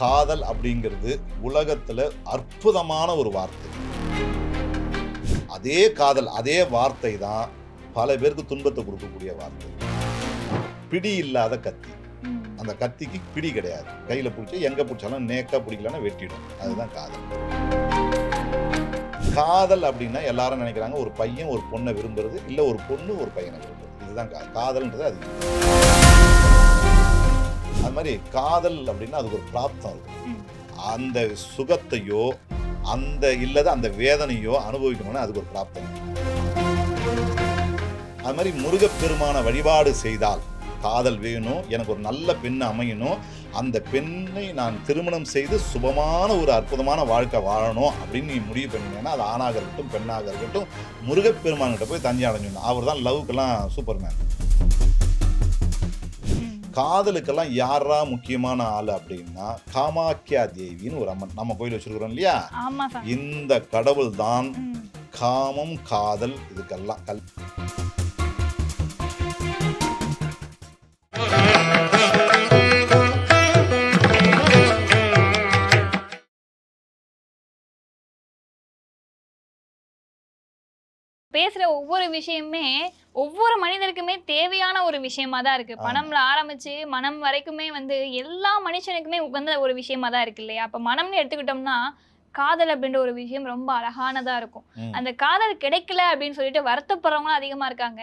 காதல் அப்படிங்கிறது உலகத்துல அற்புதமான ஒரு வார்த்தை. அதே காதல் அதே வார்த்தை தான் பல பேருக்கு துன்பத்தை கொடுக்கக்கூடிய வார்த்தை. பிடி இல்லாத கத்தி. அந்த கத்திக்கு பிடி கிடையாது. கையில பிடிச்சி எங்க பிடிச்சாலும் நேக்கா பிடிக்கலன்னா வெட்டிடும். அதுதான் காதல். காதல் அப்படின்னா எல்லாரும் நினைக்கிறாங்க ஒரு பையன் ஒரு பொண்ணை விரும்புறது இல்ல ஒரு பொண்ணு ஒரு பையனை விரும்புறது. இதுதான் காதல் காதல்ன்றது அது. அது மாதிரி காதல் அப்படின்னா அதுக்கு ஒரு பிராப்தம் இருக்கு ம். அந்த சுகத்தையோ அந்த இல்லத அந்த வேதனையோ அனுபவிக்கணும்னா அதுக்கு ஒரு பிராப்தம். அது மாதிரி முருகப்பெருமான வழிபாடு செய்தால் காதல் வேணும் எனக்கு ஒரு நல்ல பெண் அமையணும் அந்த பெண்ணை நான் திருமணம் செய்து சுபமான ஒரு அற்புதமான வாழ்க்கை வாழணும் அப்படின்னு நீ முடிவு பண்ணினேன்னா அது ஆணாக இருக்கட்டும் பெண்ணாக இருக்கட்டும் முருகப்பெருமான்கிட்ட போய் தஞ்சை அடைஞ்சிடணும் அவர் தான் லவ்க்கெல்லாம் சூப்பர்மேன். காதலுக்கெல்லாம் யாரா முக்கியமான ஆள் அப்படின்னா காமாக்கியா தேவின்னு ஒரு அம்மன். நம்ம கோயில் வச்சிருக்கிறோம் இல்லையா? இந்த கடவுள் தான். காமம் காதல் இதுக்கெல்லாம் கல். பேசுற ஒவ்வொரு விஷயமே ஒவ்வொரு மனிதருக்குமே தேவையான ஒரு விஷயமா தான் இருக்கு. பணம்ல ஆரம்பிச்சு மனம் வரைக்குமே வந்து எல்லா மனுஷனுக்குமே உகந்த ஒரு விஷயமா தான் இருக்கு இல்லையா? அப்ப மனம்னு எடுத்துக்கிட்டோம்னா காதல் அப்படின்ற ஒரு விஷயம் ரொம்ப அழகானதா இருக்கும். அந்த காதல் கிடைக்கல அப்படின்னு சொல்லிட்டு வருத்தப்படுறவங்களும் அதிகமா இருக்காங்க.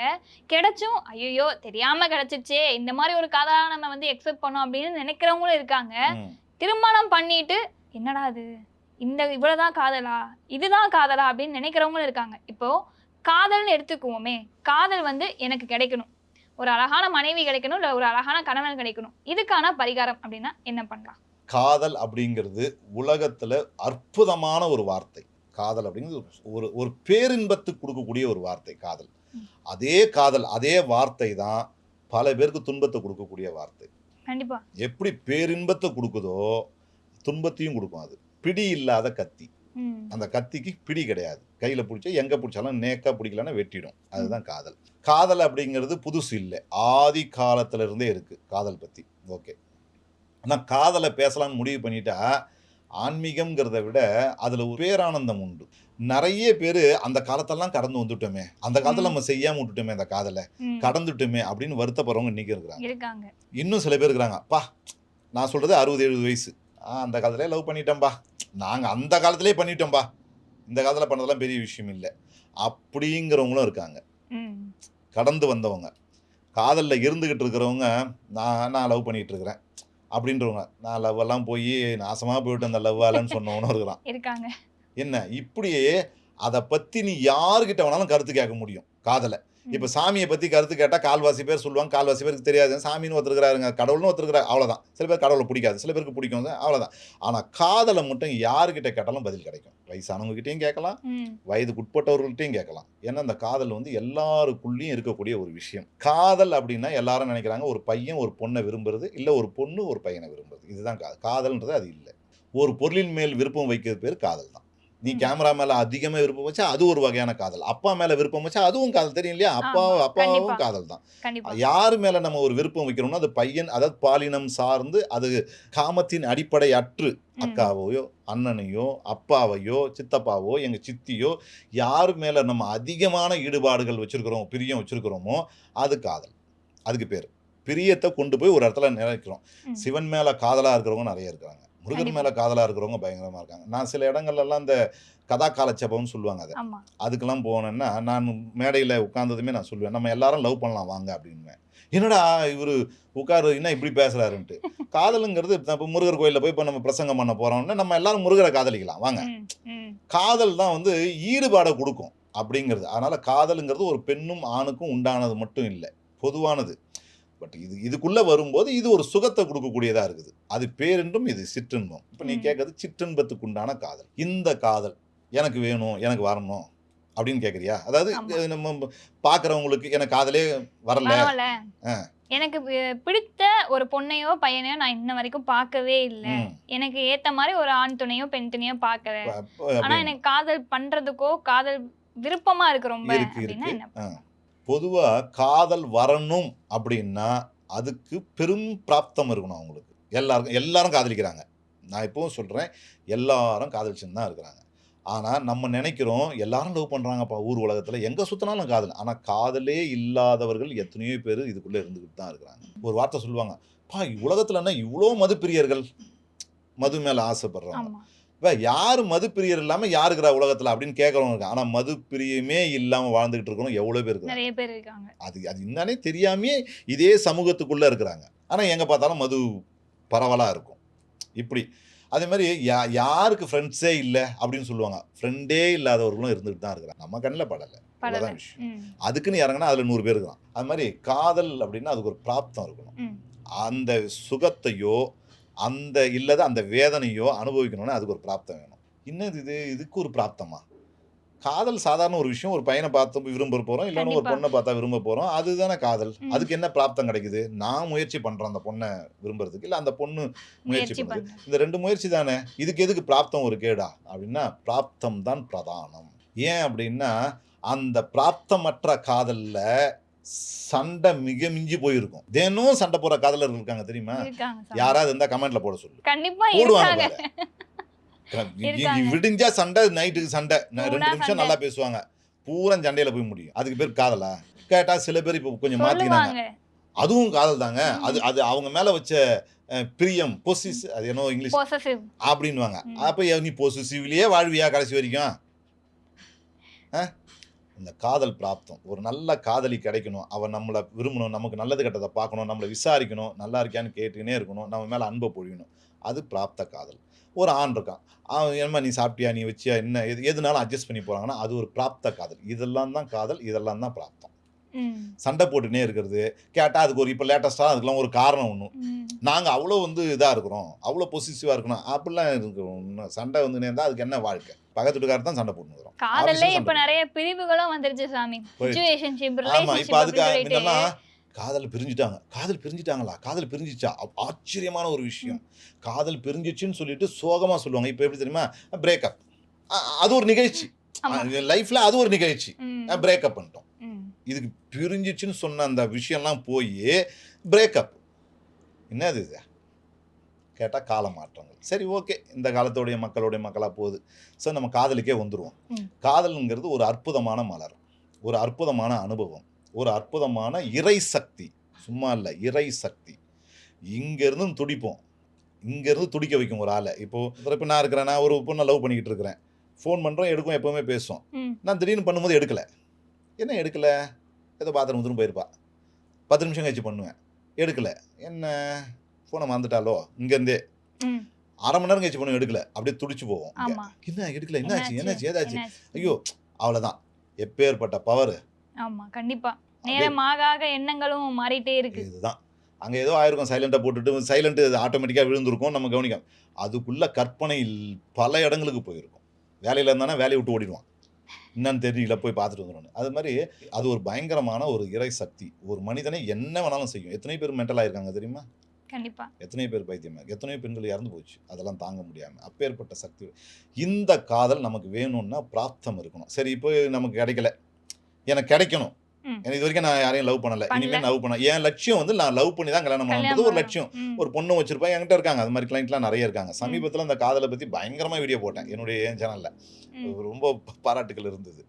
கிடைச்சும் ஐயோ தெரியாம கிடைச்சிருச்சே இந்த மாதிரி ஒரு காதலா நம்ம வந்து எக்ஸெப்ட் பண்ணோம் அப்படின்னு நினைக்கிறவங்களும் இருக்காங்க. திருமணம் பண்ணிட்டு என்னடா இது? இந்த இவ்வளவுதான் காதலா? இதுதான் காதலா அப்படின்னு நினைக்கிறவங்களும் இருக்காங்க. இப்போ காதல்னு எடுத்துக்குவோமே காதல் வந்து எனக்கு கிடைக்கணும். ஒரு அழகான மனைவி கிடைக்கணும் இல்ல ஒரு அழகான கணவன் கிடைக்கணும். இதுக்கான பரிகாரம் அப்படின்னா என்ன பண்ணலாம்? காதல் அப்படிங்கிறது உலகத்துல அற்புதமான ஒரு வார்த்தை. காதல் அப்படிங்கிறது ஒரு ஒரு பேரின்பத்துக்கு கொடுக்கக்கூடிய ஒரு வார்த்தை காதல். அதே காதல் அதே வார்த்தை தான் பல பேருக்கு துன்பத்தை கொடுக்கக்கூடிய வார்த்தை. கண்டிப்பா. எப்படி பேரின்பத்தை கொடுக்குதோ துன்பத்தையும் கொடுக்கும் அது. பிடி இல்லாத கத்தி. அந்த கத்திக்கு பிடி கிடையாது. கையில பிடிச்சா எங்க பிடிச்சாலும் நேக்கா பிடிக்கலன்னா வெட்டிடும். அதுதான் காதல். காதல் அப்படிங்கிறது புதுசு இல்லை. ஆதி காலத்துல இருந்தே இருக்கு காதல் பத்தி. ஓகே. ஆனா காதலை பேசலாம்னு முடிவு பண்ணிட்டா ஆன்மீகம்ங்கிறத விட அதுல ஒரு பேரானந்தம் உண்டு. நிறைய பேர் அந்த காலத்தெல்லாம் கடந்து வந்துட்டோமே. அந்த காலத்துல. நம்ம செய்யாம விட்டுட்டோமே அந்த காதலை. கடந்துட்டோமே அப்படின்னு வருத்தப்படுறவங்க இன்னைக்கு இருக்கிறாங்க. இருக்காங்க. இன்னும் சில பேர் இருக்கிறாங்க. பா நான் சொல்றது அறுபது எழுபது வயசு. அந்த காலத்திலே லவ் பண்ணிட்டோம்பா நாங்கள் அந்த காலத்திலே பண்ணிட்டோம்பா. இந்த காலத்தில் பண்ணதெல்லாம் பெரிய விஷயம் இல்லை. அப்படிங்கிறவங்களும் இருக்காங்க. கடந்து வந்தவங்க. காதலில் இருந்துக்கிட்டு இருக்கிறவங்க நான் நான் லவ் பண்ணிட்டு இருக்கிறேன் அப்படின்றவங்க. நான் லவ் எல்லாம் போய் நாசமாக போயிட்டு அந்த லவ் ஆலன்னு சொன்னவனும் இருக்கிறான் இருக்காங்க. என்ன? இப்படியே அதை பற்றி நீ யாருக்கிட்ட வேணாலும் கருத்து கேட்க முடியும். காதலை. இப்போ சாமியை பற்றி கருத்து கேட்டால் கால்வாசி பேர் சொல்லுவாங்க கால்வாசி பேருக்கு தெரியாது. சாமின்னு ஒருத்தருக்கிறாருங்க கடவுள்னு ஒருத்தருக்கிறார் அவ்வளோதான் சில பேர் கடவுளை பிடிக்காது சில பேருக்கு பிடிக்கும் அவ்வளோதான் ஆனால் காதலை மட்டும் யாருக்கிட்ட கேட்டாலும் பதில் கிடைக்கும். வயசானவங்ககிட்டயும் கேட்கலாம் ம். வயதுக்குட்பட்டவர்கள்ட்டையும் கேட்கலாம். ஏன்னா அந்த காதல் வந்து எல்லாருக்குள்ளேயும் இருக்கக்கூடிய ஒரு விஷயம். காதல் அப்படின்னா எல்லாரும் நினைக்கிறாங்க ஒரு பையன் ஒரு பொண்ணை விரும்புறது இல்லை ஒரு பொண்ணு ஒரு பையனை விரும்புறது. இதுதான் காதல் காதல்ன்றது அது இல்லை. ஒரு பொருளின் மேல் விருப்பம் வைக்கிறது பேர் காதல் தான். நீ. கேமரா மேல அதிகமா விருப்பம் வச்சா அது ஒரு வகையான காதல். அப்பா மேல விருப்பம் வச்சா அதுவும் காதல் தெரியும் இல்லையா? அப்பா அப்பாவும். காதல் தான் யார் மேல நம்ம ஒரு விருப்பம் வைக்கிறோம்னா அது பையன் அதாவது பாலினம் சார்ந்து அது காமத்தின் அடிப்படை அற்று. அக்காவையோ அண்ணனையோ அப்பாவையோ சித்தப்பாவோ எங்க சித்தியோ யார் மேல நம்ம அதிகமான ஈடுபாடுகள் வச்சிருக்கிறோம் பிரியம் வச்சிருக்கிறோமோ அது காதல். அதுக்கு பேர். பிரியத்தை கொண்டு போய் ஒரு இடத்துல நினைக்கிறோம். சிவன் மேல காதலா இருக்கிறவங்க நிறைய இருக்கிறாங்க. முருகன். மேல காதலா இருக்கிறவங்க பயங்கரமா இருக்காங்க. நான் சில இடங்கள்ல எல்லாம் இந்த கதா காலச்சபம்னு சொல்லுவாங்க அதை. அதுக்கெல்லாம் போனேன்னா நான் மேடையில் உட்கார்ந்ததுமே நான் சொல்லுவேன் நம்ம எல்லாரும் லவ் பண்ணலாம் வாங்க அப்படின்னுவேன். என்னடா இவர் உட்காரு என்ன இப்படி பேசுறாருன்ட்டு? காதலுங்கிறது இப்போ முருகர் கோயிலில் போய் இப்போ நம்ம பிரசங்கம் பண்ண போறோம்னா நம்ம எல்லாரும் முருகரை காதலிக்கலாம் வாங்க. காதல் தான் வந்து ஈடுபாடை கொடுக்கும் அப்படிங்கிறது. அதனால காதலுங்கிறது ஒரு பெண்ணும் ஆணுக்கும் உண்டானது மட்டும் இல்லை பொதுவானது. பட் இது இதுக்குள்ள வரும்போது இது ஒரு சுகத்தை கொடுக்கக்கூடியதா இருக்குது. அது பேரின்பம் இது சிற்றின்பம். இப்போ நீ. கேட்கறது சிற்றின்பத்துக்கு உண்டான காதல். இந்த காதல் எனக்கு வேணும் எனக்கு வரணும் அப்படின்னு கேட்குறியா? அதாவது நம்ம பார்க்குறவங்களுக்கு எனக்கு காதலே வரல. எனக்கு பிடித்த ஒரு பொண்ணையோ பையனையோ நான் இன்ன வரைக்கும் பார்க்கவே இல்ல. எனக்கு ஏத்த மாதிரி ஒரு ஆண் துணையோ பெண் துணையோ பார்க்கல. ஆனா. எனக்கு காதல் பண்றதுக்கோ காதல் விருப்பமா இருக்கு ரொம்ப அப்படின்னா என்ன? பொதுவாக காதல் வரணும் அப்படின்னா அதுக்கு பெரும் பிராப்தம் இருக்கணும் அவங்களுக்கு. எல்லாருக்கும் எல்லாரும் காதலிக்கிறாங்க. நான் இப்போவும் சொல்கிறேன் எல்லாரும் காதலிச்சுன்னு தான் இருக்கிறாங்க. ஆனால் நம்ம நினைக்கிறோம் எல்லாரும் லவ் பண்ணுறாங்கப்பா ஊர் உலகத்தில். எங்கே சுற்றினாலும் காதல். ஆனால் காதலே இல்லாதவர்கள் எத்தனையோ பேர் இதுக்குள்ளே இருந்துக்கிட்டு தான் இருக்கிறாங்க. ஒரு வார்த்தை சொல்லுவாங்க பா உலகத்தில் என்ன இவ்வளோ மதுப்பிரியர்கள்? மது மேலே ஆசைப்படுறாங்க. இப்போ யார் மதுப்பிரியர் இல்லாமல் யார் இருக்கிறா உலகத்தில் அப்படின்னு கேட்குறவங்க இருக்கு. ஆனால் மதுப்பிரியமே இல்லாமல் வாழ்ந்துகிட்டு இருக்கிறவங்க எவ்வளோ பேர் இருக்கிறாங்க? நிறைய பேர் இருக்காங்க. அது அது என்னன்னே தெரியாமே இதே சமூகத்துக்குள்ளே இருக்கிறாங்க. ஆனால் எங்கே பார்த்தாலும் மது பரவலாக இருக்கும். இப்படி. அதே மாதிரி யா யாருக்கு ஃப்ரெண்ட்ஸே இல்லை அப்படின்னு சொல்லுவாங்க. ஃப்ரெண்டே இல்லாதவர்களும் இருந்துகிட்டு தான் இருக்கிறாங்க. நம்ம கண்ணில் படலை. அவ்வளோதான் விஷயம். அதுக்குன்னு இறங்கினா அதில் நூறு பேர் இருக்கலாம். அது மாதிரி காதல் அப்படின்னா அதுக்கு ஒரு பிராப்தம் இருக்கணும். அந்த சுகத்தையோ அந்த இல்லத அந்த வேதனையோ அனுபவிக்கணும்னா அதுக்கு ஒரு பிராப்தம் வேணும். இன்னது இது? இதுக்கு ஒரு பிராப்தமா? காதல் சாதாரண ஒரு விஷயம். ஒரு பையனை பார்த்து விரும்ப போறோம். இல்லைன்னா ஒரு. பொண்ணை பார்த்தா விரும்ப போறோம். அதுதானே காதல். அதுக்கு என்ன பிராப்தம் கிடைக்குது? நான் முயற்சி பண்றேன் அந்த பொண்ணை விரும்புறதுக்கு. இல்ல அந்த பொண்ணு முயற்சி பண்றேன் இந்த ரெண்டு முயற்சி தானே. இதுக்கு எதுக்கு பிராப்தம் ஒரு கேடா? அப்படின்னா பிராப்தம் தான் பிரதானம். ஏன் அப்படின்னா அந்த பிராப்தமற்ற காதல்ல சண்டை மிக மிஞ்சி போயிருக்கும். தினம் சண்டை போற காதலர்கள் இருக்காங்க தெரியுமா. யாராவது இருந்தா கமெண்ட்ல போட சொல்லு. கண்டிப்பா போடுவாங்க. விடிஞ்சா சண்டை நைட்டுக்கு சண்டை. ரெண்டு நிமிஷம். நல்லா பேசுவாங்க. பூரா சண்டையில போய் முடியும். அதுக்கு பேர் காதலா? கேட்டா சில பேர் இப்போ கொஞ்சம் மாத்தினாங்க சொல்லுவாங்க. அதுவும் காதல் தாங்க. அது அது அவங்க மேல வச்ச பிரியம் பொசிஸ் அது என்னோ இங்கிலீஷ்? அப்படின்வாங்க ம். அப்ப நீ பொசிசிவ்லயே வாழ்வியா கடைசி வரைக்கும்? ஆ? இந்த காதல் பிராப்தம். ஒரு நல்ல காதலி கிடைக்கணும். அவன் நம்மளை விரும்பணும். நமக்கு நல்லது கெட்டதை பார்க்கணும். நம்மளை விசாரிக்கணும். நல்லா இருக்கியான்னு கேட்டுக்கினே இருக்கணும். நம்ம மேலே அன்பை பொழியணும். அது பிராப்த காதல். ஒரு ஆண் இருக்கான். அவன் என்னம்மா நீ சாப்பிட்டியா? நீ வச்சியா? என்ன? எது எதுனாலும் அட்ஜஸ்ட் பண்ணி போகிறாங்கன்னா அது ஒரு பிராப்த காதல். இதெல்லாம் தான் காதல். இதெல்லாம் தான் பிராப்தம். சண்டை போட்டுனே இருக்கிறது. கேட்டால் அதுக்கு ஒரு இப்போ லேட்டஸ்ட்டாக அதுக்கெல்லாம் ஒரு காரணம் ஒன்று நாங்கள் அவ்வளோ வந்து இதாக இருக்கிறோம். அவ்வளோ பொசிசிவாக இருக்கணும். அப்படிலாம் இருக்கிறோம் சண்டை வந்துனே இருந்தால் அதுக்கு என்ன வாழ்க்கை? பக்கத்து வீட்டுக்காரர் தான் சண்டை போட்டுக்கிறோம் காதல்ல இப்ப நிறைய பிரிவுகளும் வந்துருச்சு சாமி. சிச்சுவேஷன்ஷிப் ஆமாம் இப்போ அதுக்கு முன்னெல்லாம் காதல் பிரிஞ்சுட்டாங்க. காதல் பிரிஞ்சுட்டாங்களா? காதல் பிரிஞ்சிச்சா? ஆச்சரியமான ஒரு விஷயம். காதல் பிரிஞ்சிச்சுன்னு சொல்லிட்டு சோகமாக சொல்லுவாங்க. இப்போ எப்படி தெரியுமா? பிரேக்கப் அது ஒரு நிகழ்ச்சி. ஆமா. லைஃப்பில் அது ஒரு நிகழ்ச்சி. பிரேக்கப் பண்ணிட்டோம். இதுக்கு பிரிஞ்சிச்சுன்னு சொன்ன அந்த விஷயம்லாம் போய் பிரேக்கப் என்னது இது? கேட்டால் கால மாற்றங்கள் சரி ஓகே. இந்த காலத்தோடைய மக்களுடைய மக்களாக போகுது. ஸோ நம்ம காதலுக்கே வந்துடுவோம். காதலுங்கிறது ஒரு அற்புதமான மலர். ஒரு அற்புதமான அனுபவம். ஒரு அற்புதமான இறை சக்தி. சும்மா இல்லை இறை சக்தி. இங்கேருந்து துடிப்போம். இங்கேருந்து துடிக்க வைக்கும் ஒரு ஆளை. இப்போது இப்போ நான் இருக்கிறேன். நான் ஒரு பொண்ணை லவ் பண்ணிக்கிட்டு இருக்கிறேன். ஃபோன் பண்ணுறோம் எடுக்கும் எப்போவுமே பேசும் ம். நான் திடீர்னு பண்ணும்போது எடுக்கலை. என்ன எடுக்கலை? ஏதோ பாத்ரூம் திரும்ப போயிருப்பா. பத்து நிமிஷம் கழிச்சு பண்ணுவேன். எடுக்கலை. என்ன? ஃபோனை மறந்துட்டாலோ? இங்கேருந்தே. அரை மணி நேரம் கழிச்சு பண்ணுவேன் எடுக்கல. அப்படியே துடிச்சு போவோம். என்ன? எடுக்கல. என்னாச்சு? என்னாச்சு? ஏதாச்சு? ஐயோ அவ்வளோதான் எப்பேற்பட்ட பவர் ஆமா கண்டிப்பா. நேரம் ஆக ஆக எண்ணங்களும் மாறிட்டே இருக்கு. இதுதான். அங்கே ஏதோ ஆயிருக்கும் சைலண்ட்டாக போட்டுட்டு சைலண்ட்டு ஆட்டோமேட்டிக்காக விழுந்திருக்கும். நம்ம கவனிக்காம. அதுக்குள்ள கற்பனை பல இடங்களுக்கு போயிருக்கும். வேலையில் இருந்தானா வேலையை விட்டு ஓடிடுவான். என்னன்னு தெரியல போய் பார்த்துட்டு வந்துடும் அது மாதிரி அது ஒரு பயங்கரமான ஒரு இறை சக்தி. ஒரு மனிதனை என்ன வேணாலும் செய்யும். எத்தனை பேர் மென்டலாக இருக்காங்க தெரியுமா? கண்டிப்பா. எத்தனை பேர் பைத்தியமாக எத்தனையோ பெண்கள் இறந்து போச்சு. அதெல்லாம் தாங்க முடியாமல் அப்பேற்பட்ட சக்தி. இந்த காதல் நமக்கு வேணும்னா பிராப்தம் இருக்கணும். சரி இப்போ நமக்கு கிடைக்கல. எனக்கு கிடைக்கணும். எனக்கு இது வரைக்கும் நான் யாரையும் லவ் பண்ணல. இனிமேல் லவ் பண்ண என் லட்சியம் வந்து நான் லவ் பண்ணி தான் கல்யாணம் பண்ணுறது ஒரு லட்சியம். ஒரு பொண்ணு வச்சிருப்பேன் என்கிட்ட இருக்காங்க. அது மாதிரி கிளைண்ட்லாம் நிறைய இருக்காங்க. சமீபத்தில் அந்த காதலை பற்றி பயங்கரமாக வீடியோ போட்டேன் என்னுடைய என் சேனலில். ரொம்ப பாராட்டுகள் இருந்தது.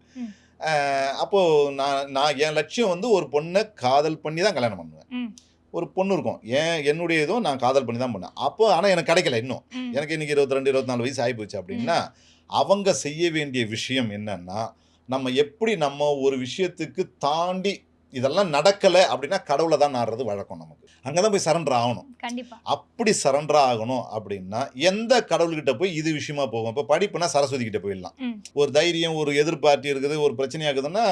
அப்போ நான் நான் என் லட்சியம் வந்து ஒரு பொண்ணை காதல் பண்ணி தான் கல்யாணம் பண்ணுவேன். ஒரு பொண்ணு இருக்கும். ஏன்? என்னுடைய இதுவும் நான் காதல் பண்ணி தான் பண்ணேன். அப்போ ஆனால் எனக்கு கிடைக்கல இன்னும். எனக்கு இன்னைக்கு இருபத்தி ரெண்டு இருபத்தி நாலு வயசு ஆகிப்போச்சு அப்படின்னா அவங்க செய்ய வேண்டிய விஷயம் என்னன்னா நம்ம எப்படி நம்ம ஒரு விஷயத்துக்கு தாண்டி இதெல்லாம் நடக்கலை அப்படின்னா கடவுளை தான் நாடுறது வழக்கம் நமக்கு. அங்கே தான் போய் சரண்டர் ஆகணும். அப்படி சரண்டர் ஆகணும் அப்படின்னா எந்த கடவுள்கிட்ட போய் இது விஷயமா போகும்? இப்போ படிப்புனா சரஸ்வதி கிட்ட போயிடலாம். ஒரு தைரியம் ஒரு எதிர்பார்ட்டி இருக்குது ஒரு பிரச்சனையாகுதுன்னா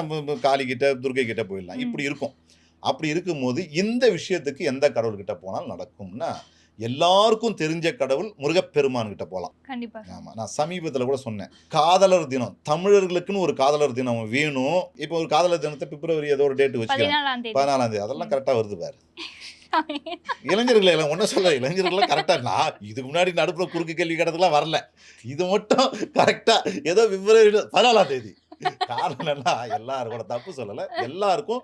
காளி கிட்ட துர்கை கிட்ட போயிடலாம். இப்படி இருக்கும். அப்படி இருக்கும்போது இந்த விஷயத்துக்கு எந்த கடவுள்கிட்ட போனால் நடக்கும்னா எல்லாருக்கும் தெரிஞ்ச கடவுள் முருகப்பெருமான் கிட்ட போகலாம் கண்டிப்பா. ஆமாம் நான் சமீபத்தில் கூட சொன்னேன். காதலர் தினம். தமிழர்களுக்குன்னு ஒரு காதலர் தினம் வேணும். இப்போ ஒரு காதலர் தினத்தை பிப்ரவரி ஏதோ ஒரு டேட் வச்சுக்கிறேன் பதினாலாம் தேதி. அதெல்லாம் கரெக்டாக வருது பாரு. இளைஞர்கள் எல்லாம் ஒன்றும் சொல்ல இளைஞர்கள்லாம் கரெக்டாக நான் இதுக்கு முன்னாடி நடுப்புற குறுக்கு கேள்வி கேட்டதுலாம் வரல. இது மட்டும் கரெக்டாக ஏதோ பிப்ரவரி பதினாலாம் தேதி. காரணம் என்னன்னா எல்லாரும் கூட தப்பு சொல்லலை. எல்லாருக்கும்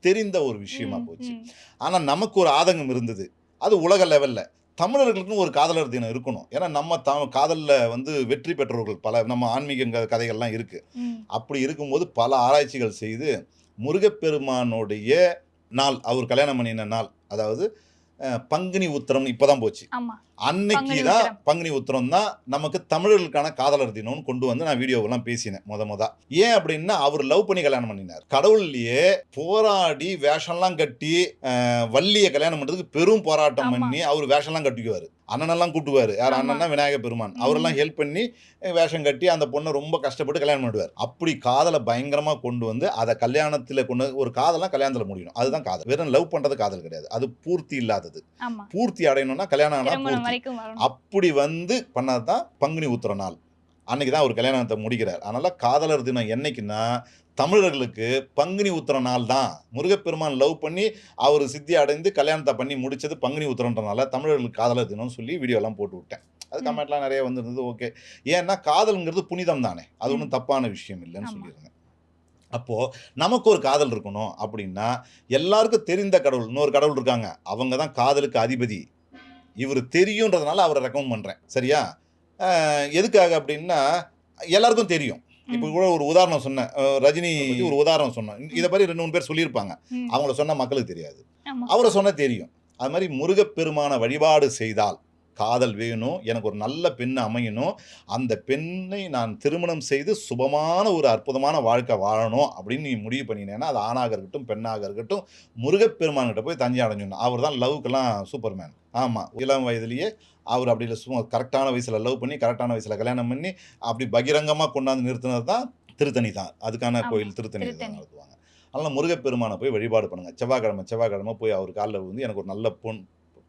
தெரிந்த ஒரு விஷயமா போச்சு. ஆனால் நமக்கு ஒரு ஆதங்கம் இருந்தது. அது உலக லெவலில் தமிழர்களுக்குன்னு ஒரு காதலர் தினம் இருக்கணும். ஏன்னா நம்ம த காதலில் வந்து வெற்றி பெற்றவர்கள் பல நம்ம ஆன்மீக கதைகள்லாம் இருக்குது. அப்படி இருக்கும்போது பல ஆராய்ச்சிகள் செய்து முருகப்பெருமானுடைய நாள் அவர் கல்யாணம் பண்ணின நாள் அதாவது பங்குனி உத்திரம் இப்போதான் போச்சு. ஆமா. அன்னைக்கு தான். பங்குனி உத்திரம் தான் நமக்கு தமிழர்களுக்கான காதலர் தினம்னு கொண்டு வந்து நான் வீடியோவெல்லாம் பேசினேன் முத முத. ஏன் அப்படின்னா அவர் லவ் பண்ணி கல்யாணம் பண்ணினார். கடவுள்லயே போராடி வேஷம்லாம் கட்டி வள்ளியை கல்யாணம் பண்றதுக்கு பெரும் போராட்டம். பண்ணி அவர் வேஷம்லாம் கட்டிக்குவாரு. அண்ணனெல்லாம் கூட்டுவாரு. யார். அண்ணன்னா விநாயக பெருமான். அவரெல்லாம் ஹெல்ப் பண்ணி வேஷம் கட்டி அந்த பொண்ணை ரொம்ப கஷ்டப்பட்டு கல்யாணம் பண்ணுவார் அப்படி காதலை பயங்கரமா கொண்டு வந்து அதை கல்யாணத்துல கொண்டு ஒரு காதலாம் கல்யாணத்துல முடியணும். அதுதான் காதல். வெறும் லவ் பண்றது காதல் கிடையாது. அது பூர்த்தி இல்லாதது. பூர்த்தி அடையணும்னா கல்யாணம் ஆனா திருமணம் பூர்த்தி அப்படி வந்து பண்ணது தான் பங்குனி உத்திர நாள். அன்னைக்கு தான் அவர் கல்யாணத்தை முடிக்கிறார். அதனால காதலர் தினம் என்னைக்குன்னா தமிழர்களுக்கு பங்குனி உத்திர நாள் தான். முருகப்பெருமான் லவ் பண்ணி அவர் சித்தி அடைந்து கல்யாணத்தை பண்ணி முடிச்சது பங்குனி உத்திரன்றனால தமிழர்களுக்கு காதலர் தினம்னு சொல்லி வீடியோலாம் போட்டு விட்டேன். அது. கமெண்ட்லாம் நிறைய வந்திருந்தது ஓகே ஏன்னா காதல்ங்கிறது புனிதம் தானே. அது ஒன்றும் தப்பான விஷயம் இல்லைன்னு. சொல்லியிருந்தேன் அப்போது நமக்கு ஒரு காதல் இருக்கணும் அப்படின்னா எல்லாருக்கும் தெரிந்த கடவுள் இன்னொரு கடவுள் இருக்காங்க. அவங்க தான் காதலுக்கு அதிபதி. இவர் தெரியுன்றதுனால அவரை ரெக்கமெண்ட் பண்ணுறேன் சரியா? எதுக்காக அப்படின்னா எல்லாருக்கும் தெரியும். இப்போ. கூட ஒரு உதாரணம் சொன்னேன். ரஜினி ஒரு உதாரணம் சொன்னேன். இதை மாதிரி ரெண்டு மூணு பேர் சொல்லியிருப்பாங்க. அவங்கள சொன்ன மக்களுக்கு தெரியாது. அவரை சொன்ன தெரியும். அது மாதிரி முருகப்பெருமான வழிபாடு செய்தால் காதல் வேணும் எனக்கு ஒரு நல்ல பெண் அமையணும் அந்த பெண்ணை நான் திருமணம் செய்து சுபமான ஒரு அற்புதமான வாழ்க்கை வாழணும் அப்படின்னு நீ முடிவு பண்ணினேன்னா அது ஆணாக இருக்கட்டும் பெண்ணாக இருக்கட்டும் முருகப்பெருமான்கிட்ட போய் தஞ்சை அடைஞ்சிடணும். அவர் தான் லவ்க்கெல்லாம் சூப்பர்மேன். ஆமாம் இளம் வயதிலேயே அவர் அப்படி இல்லை சும்மா கரெக்டான வயசில் லவ் பண்ணி கரெக்டான வயசில் கல்யாணம் பண்ணி அப்படி பகிரங்கமாக கொண்டாந்து நிறுத்தினது தான் திருத்தணி தான். அதுக்கான கோயில் திருத்தணி தான். நடத்துவாங்க. அதனால் முருகப்பெருமானை போய் வழிபாடு பண்ணுங்க. செவ்வாய்க்கிழமை செவ்வாய்க்கிழமை போய் அவர் காலில் வந்து எனக்கு ஒரு நல்ல பொன்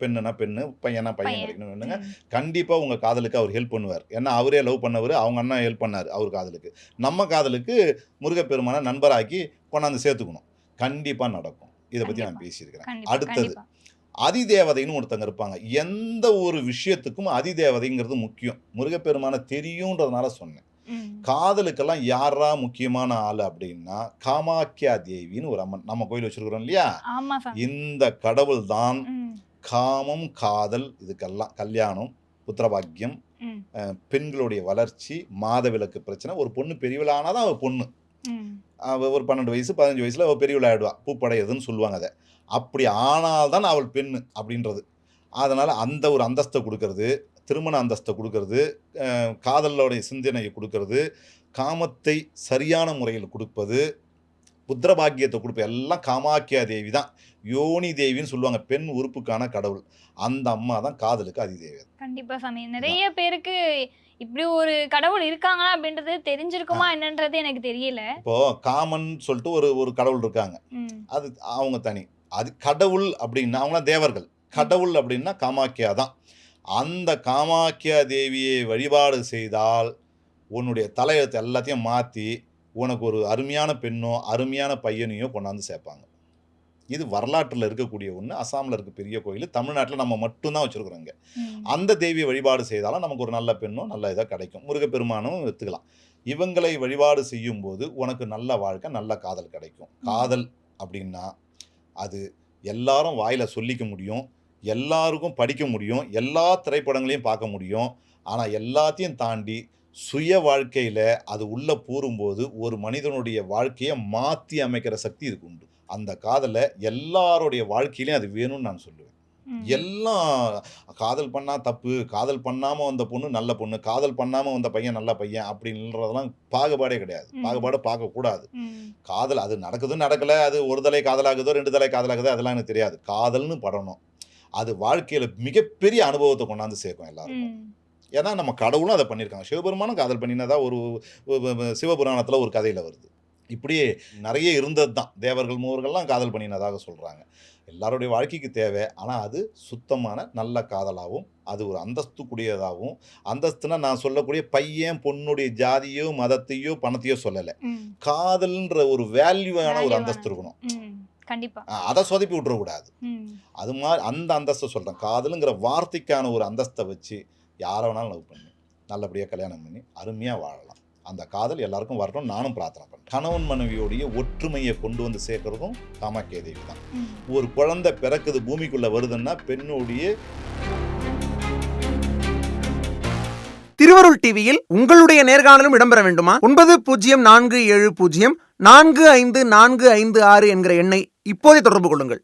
பெண்ணுனா பெண்ணு பையனா பையன். கிடைக்கணும் ம். கண்டிப்பாக உங்கள் காதலுக்கு அவர் ஹெல்ப் பண்ணுவார். ஏன்னா அவரே லவ் பண்ணவர் அவங்க அண்ணா ஹெல்ப் பண்ணார் அவர் காதலுக்கு. நம்ம காதலுக்கு முருகப்பெருமானை நண்பராக்கி கொண்டாந்து சேர்த்துக்கணும். கண்டிப்பாக நடக்கும். இதை பற்றி நான் கண்டிப்பா. பேசியிருக்கிறேன். கண்டிப்பா அடுத்தது கண்டிப்பா. அதிதேவதைன்னு ஒருத்தங்க இருப்பாங்க. எந்த ஒரு விஷயத்துக்கும் அதிதேவதைங்கிறது முக்கியம். முருகப்பெருமானை தெரியுன்றதுனால சொன்னேன். காதலுக்கெல்லாம் யாரா முக்கியமான ஆள் அப்படின்னா காமாக்கியா தேவின்னு ஒரு அம்மன். நம்ம கோயில் வச்சிருக்கிறோம் இல்லையா? இந்த கடவுள் தான். காமம் காதல் இதுக்கெல்லாம் கல்யாணம் புத்திரபாக்கியம் பெண்களுடைய வளர்ச்சி மாதவிலக்கு பிரச்சனை. ஒரு பொண்ணு பெரியவளானா தான் அவள் பொண்ணு. ஒரு பன்னெண்டு வயசு பதினஞ்சு வயசுல அவள் பெரியவள் ஆயிடுவா பூப்படையதுன்னு சொல்லுவாங்க அதை. அப்படி ஆனால்தான் அவள் பெண்ணு அப்படின்றது. அதனால அந்த ஒரு அந்தஸ்தை கொடுக்கறது திருமண அந்தஸ்தை கொடுக்கறது காதலோடைய சிந்தனையை கொடுக்கறது காமத்தை சரியான முறையில் கொடுப்பது புத்திரபாக்கியத்தை கொடுப்பது எல்லாம் காமாக்கியா தேவி தான். யோனி தேவின்னு சொல்லுவாங்க. பெண் உறுப்புக்கான கடவுள். அந்த அம்மா தான் காதலுக்கு அதிதேவி கண்டிப்பா சாமி. நிறைய பேருக்கு இப்படி ஒரு கடவுள் இருக்காங்களா அப்படின்றது தெரிஞ்சிருக்குமா என்னன்றது எனக்கு தெரியல. இப்போ காமன் சொல்லிட்டு ஒரு ஒரு கடவுள் இருக்காங்க. அது அவங்க தனி. அது கடவுள் அப்படின்னா அவங்களாம் தேவர்கள். கடவுள் அப்படின்னா காமாக்கியா தான். அந்த காமாக்கியா தேவியை வழிபாடு செய்தால் உன்னுடைய தலையெழுத்து எல்லாத்தையும் மாற்றி உனக்கு ஒரு அருமையான பெண்ணோ அருமையான பையனையோ கொண்டாந்து சேர்ப்பாங்க. இது வரலாற்றில் இருக்கக்கூடிய ஒன்று அசாமில் இருக்க பெரிய கோயில். தமிழ்நாட்டில் நம்ம மட்டும்தான் ம். அந்த தேவியை வழிபாடு செய்தாலும் நமக்கு ஒரு நல்ல பெண்ணோ நல்ல இதாக கிடைக்கும். முருகப்பெருமானும் எடுத்துக்கலாம். இவங்களை வழிபாடு செய்யும்போது உனக்கு நல்ல வாழ்க்கை நல்ல காதல் கிடைக்கும். காதல் அப்படின்னா அது எல்லாரும் வாயில சொல்லிக்க முடியும். எல்லாருக்கும் படிக்க முடியும். எல்லா திரைப்படங்களையும் பார்க்க முடியும். ஆனால் எல்லாத்தையும் தாண்டி சுய வாழ்க்கையில் அது உள்ளே பூரும்போது ஒரு மனிதனுடைய வாழ்க்கையை மாற்றி அமைக்கிற சக்தி இதுக்கு உண்டு அந்த காதலை எல்லாருடைய வாழ்க்கையிலையும் அது வேணும்னு நான் சொல்லுவேன். எல்லாம் காதல் பண்ணா தப்பு காதல் பண்ணாம வந்த பொண்ணு நல்ல பொண்ணு காதல் பண்ணாம வந்த பையன் நல்ல பையன் அப்படின்றதெல்லாம் பாகுபாடே கிடையாது. பாகுபாடு பார்க்க கூடாது ம். காதல் அது நடக்குதோ நடக்கல அது ஒரு தலை காதலாகுதோ ரெண்டு தலை காதலாகுதோ அதெல்லாம் எனக்கு தெரியாது காதல்னு படணும் அது வாழ்க்கையில மிகப்பெரிய அனுபவத்தை கொண்டாந்து சேர்க்கும் எல்லாரும் ம். ஏன்னா நம்ம கடவுளும் அதை பண்ணியிருக்காங்க. சிவபெருமானும் காதல் பண்ணினதா ஒரு சிவபுராணத்தில் ஒரு கதையில் வருது. இப்படியே நிறைய இருந்தது தான் தேவர்கள் மூவர்கள்லாம் காதல் பண்ணினதாக சொல்கிறாங்க எல்லாருடைய வாழ்க்கைக்கு தேவை. ஆனால் அது சுத்தமான நல்ல காதலாகவும் அது ஒரு அந்தஸ்துக்குரியதாகவும் அந்தஸ்துனா நான் சொல்லக்கூடிய பையன் பொண்ணுடைய ஜாதியோ மதத்தையோ பணத்தையோ சொல்லலை. காதல்ன்ற ஒரு வேல்யூவான ஒரு அந்தஸ்து. இருக்கணும். ம். கண்டிப்பா. அஹ் அதை சொதப்பி விட்டுறக்கூடாது. அது மாதிரி அந்த அந்தஸ்தை சொல்கிறேன் காதலுங்கிற வார்த்தைக்கான ஒரு அந்தஸ்தை வச்சு யாரை வேணாலும் லவ் பண்ணி. நல்லபடியாக கல்யாணம் பண்ணி அருமையாக வாழலாம். அந்த காதல் எல்லாருக்கும் வரணும் நானும் பிரார்த்தனை பண்ணுறேன் கணவன் மனைவியோடைய ஒற்றுமையை கொண்டு வந்து சேர்க்கறதும் காமாக்கிய தேவி தான். ஒரு குழந்தை பிறக்குது பூமிக்குள்ளே வருதுன்னா பெண்ணுடைய திருவருள் டிவியில் உங்களுடைய நேர்காணலும் இடம்பெற வேண்டுமா? ஒன்பது பூஜ்ஜியம் நான்கு ஏழு பூஜ்ஜியம் நான்கு ஐந்து நான்கு ஐந்து ஆறு என்கிற எண்ணை இப்போதே தொடர்பு கொள்ளுங்கள்.